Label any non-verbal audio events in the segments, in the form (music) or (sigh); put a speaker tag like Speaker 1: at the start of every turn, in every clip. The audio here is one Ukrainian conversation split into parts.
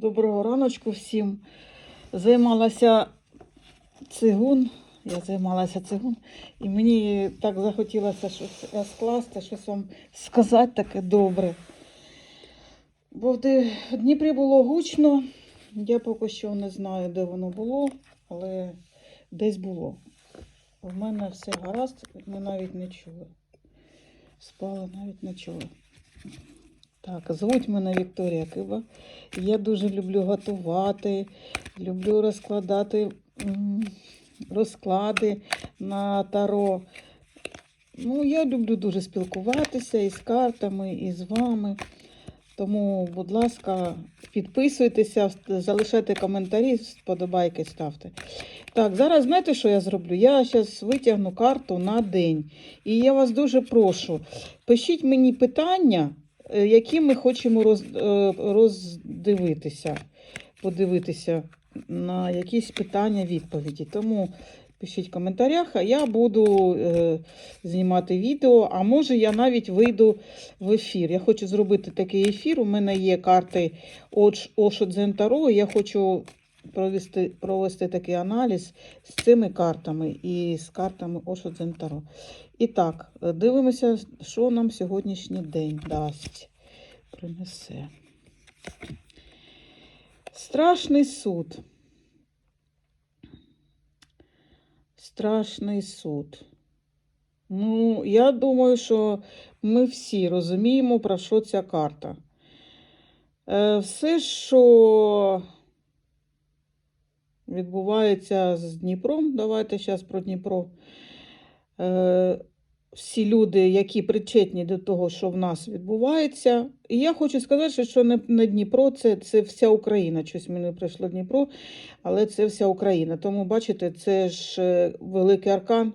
Speaker 1: Доброго раночку всім. Займалася цигун. Я займалася цигун. І мені так захотілося щось розкласти, щось вам сказати таке добре. Бо в в Дніпрі було гучно. Я поки що не знаю, де воно було, але десь було. У мене все гаразд, ми навіть не чули. Спали, навіть не чули. Так, звуть мене Вікторія Киба. Я дуже люблю готувати, люблю розкладати розклади на таро. Ну, я люблю дуже спілкуватися і з картами, і з вами. Тому, будь ласка, підписуйтеся, залишайте коментарі, вподобайки ставте. Так, зараз знаєте, що я зроблю? Я зараз витягну карту на день. І я вас дуже прошу, пишіть мені питання, які ми хочемо роз, е, роздивитися, подивитися на якісь питання, відповіді. Тому пишіть в коментарях, а я буду е, знімати відео, а може я навіть вийду в ефір. Я хочу зробити такий ефір. У мене є карти Ош- Ошо Дзентаро, я хочу провести, провести такий аналіз з цими картами і з картами Ошо Дзентаро. І так, дивимося, що нам сьогоднішній день дасть, принесе. Страшний суд. Страшний суд. Ну, я думаю, що ми всі розуміємо, про що ця карта. Е, Все, що відбувається з Дніпром, давайте зараз про Дніпро. Е, Всі люди, які причетні до того, що в нас відбувається. І я хочу сказати, що не, не Дніпро, це, це вся Україна. Щось мені прийшло Дніпро, але це вся Україна. Тому, бачите, це ж е, великий аркан.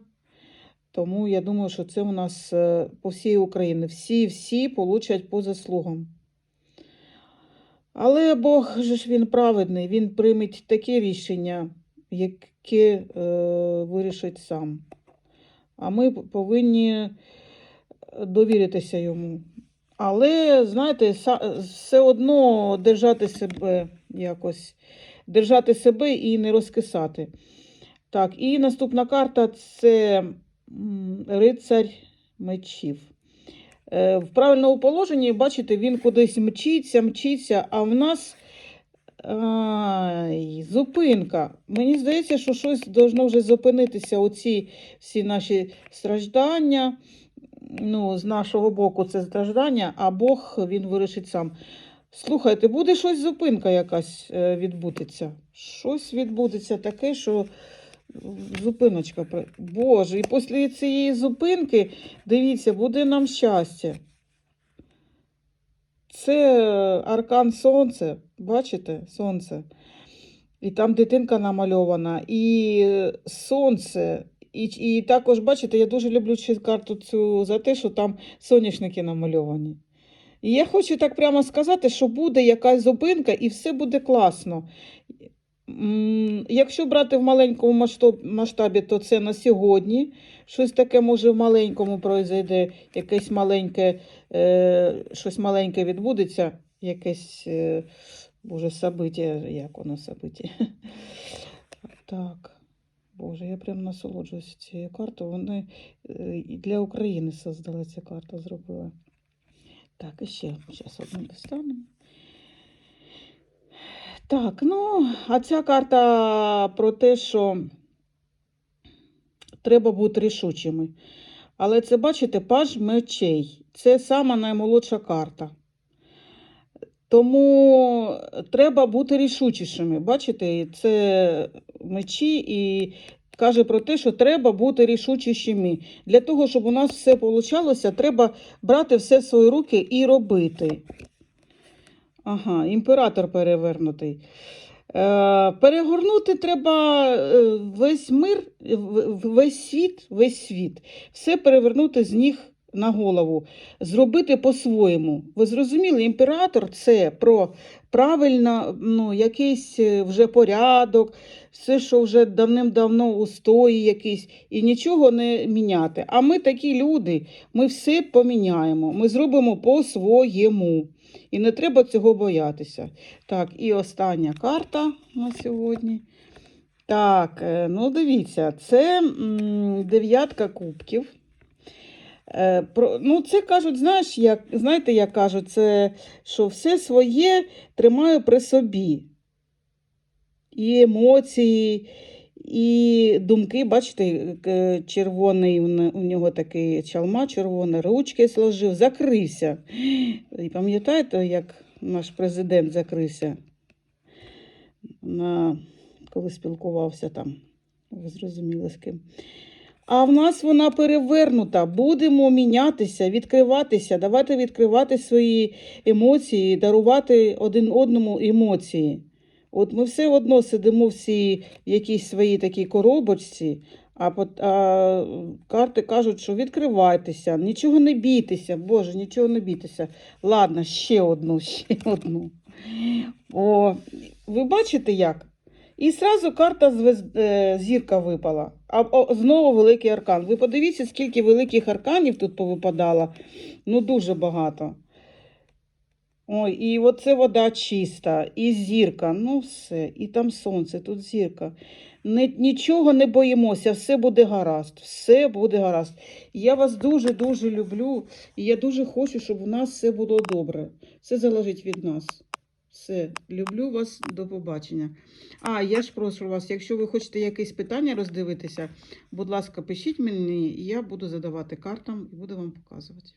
Speaker 1: Тому я думаю, що це у нас е, по всій Україні. Всі, всі получать по заслугам. Але Бог же ж він праведний, він прийме таке рішення, яке е, вирішить сам. А ми повинні довіритися йому. Але, знаєте, все одно держати себе якось, держати себе і не розкисати. Так, і наступна карта це рицарь мечів. Е, В правильному положенні, бачите, він кудись мчиться, мчиться, а в нас ай, зупинка. Мені здається, що щось должно вже зупинитися. Оці всі наші страждання. Ну, з нашого боку це страждання, а Бог він вирішить сам. Слухайте, буде щось зупинка якась е, відбудеться. Щось відбудеться таке, що зупиночка. Боже, і після цієї зупинки, дивіться, буде нам щастя. Це аркан сонце, бачите, сонце. І там дитинка намальована, і сонце. І, і також, бачите, я дуже люблю карту цю за те, що там соняшники намальовані. І я хочу так прямо сказати, що буде якась зупинка і все буде класно. Якщо брати в маленькому масштабі, то це на сьогодні. Щось таке може в маленькому пройде, якесь маленьке, е, щось маленьке відбудеться, якесь, е, боже, собиття, як воно собиття. (laughs) Так, боже, я прям насолоджуюся цією картою. Вони е, і для України создали ця карта, зробила. Так, і ще, зараз одну достанемо. Так, ну, а ця карта про те, що треба бути рішучими. Але це, бачите, паж мечей. Це сама наймолодша карта. Тому треба бути рішучішими. Бачите, це мечі і каже про те, що треба бути рішучішими. Для того, щоб у нас все вийшло, треба брати все в свої руки і робити. Ага, імператор перевернутий. Е, перегорнути треба е, весь мир, весь світ, весь світ. Все перевернути з ніг на голову, зробити по-своєму. Ви зрозуміли, імператор це про правильно, ну, якийсь е, вже порядок, все, що вже давним-давно устої якийсь, і нічого не міняти. А ми такі люди, ми все поміняємо, ми зробимо по-своєму. І не треба цього боятися. Так, і остання карта на сьогодні. Так, е, ну дивіться, це дев'ятка кубків. Е, ну, це кажуть, знаєш, як, знаєте, як кажуть, це, що все своє тримаю при собі. І емоції, і думки, бачите, червоний у нього такий чалма, червона, ручки сложив, закрився. І пам'ятаєте, як наш президент закрився, на, коли спілкувався там, ви зрозуміли з ким. А в нас вона перевернута. Будемо мінятися, відкриватися, давати відкривати свої емоції, дарувати один одному емоції. От ми все одно сидимо всі в якійсь своїй такій коробочці, а, а карти кажуть, що відкривайтеся, нічого не бійтеся, Боже, нічого не бійтеся. Ладно, ще одну, ще одну. О, ви бачите як? І зразу карта е, зірка випала. А знову великий аркан. Ви подивіться, скільки великих арканів тут повипадало. Ну, дуже багато. Ой, і оце вода чиста, і зірка, ну все, і там сонце, тут зірка. Нічого не боїмося, все буде гаразд, все буде гаразд. Я вас дуже-дуже люблю, і я дуже хочу, щоб у нас все було добре. Все залежить від нас. Все, люблю вас, до побачення. А, я ж прошу вас, якщо ви хочете якесь питання роздивитися, будь ласка, пишіть мені, і я буду задавати картам і буду вам показувати.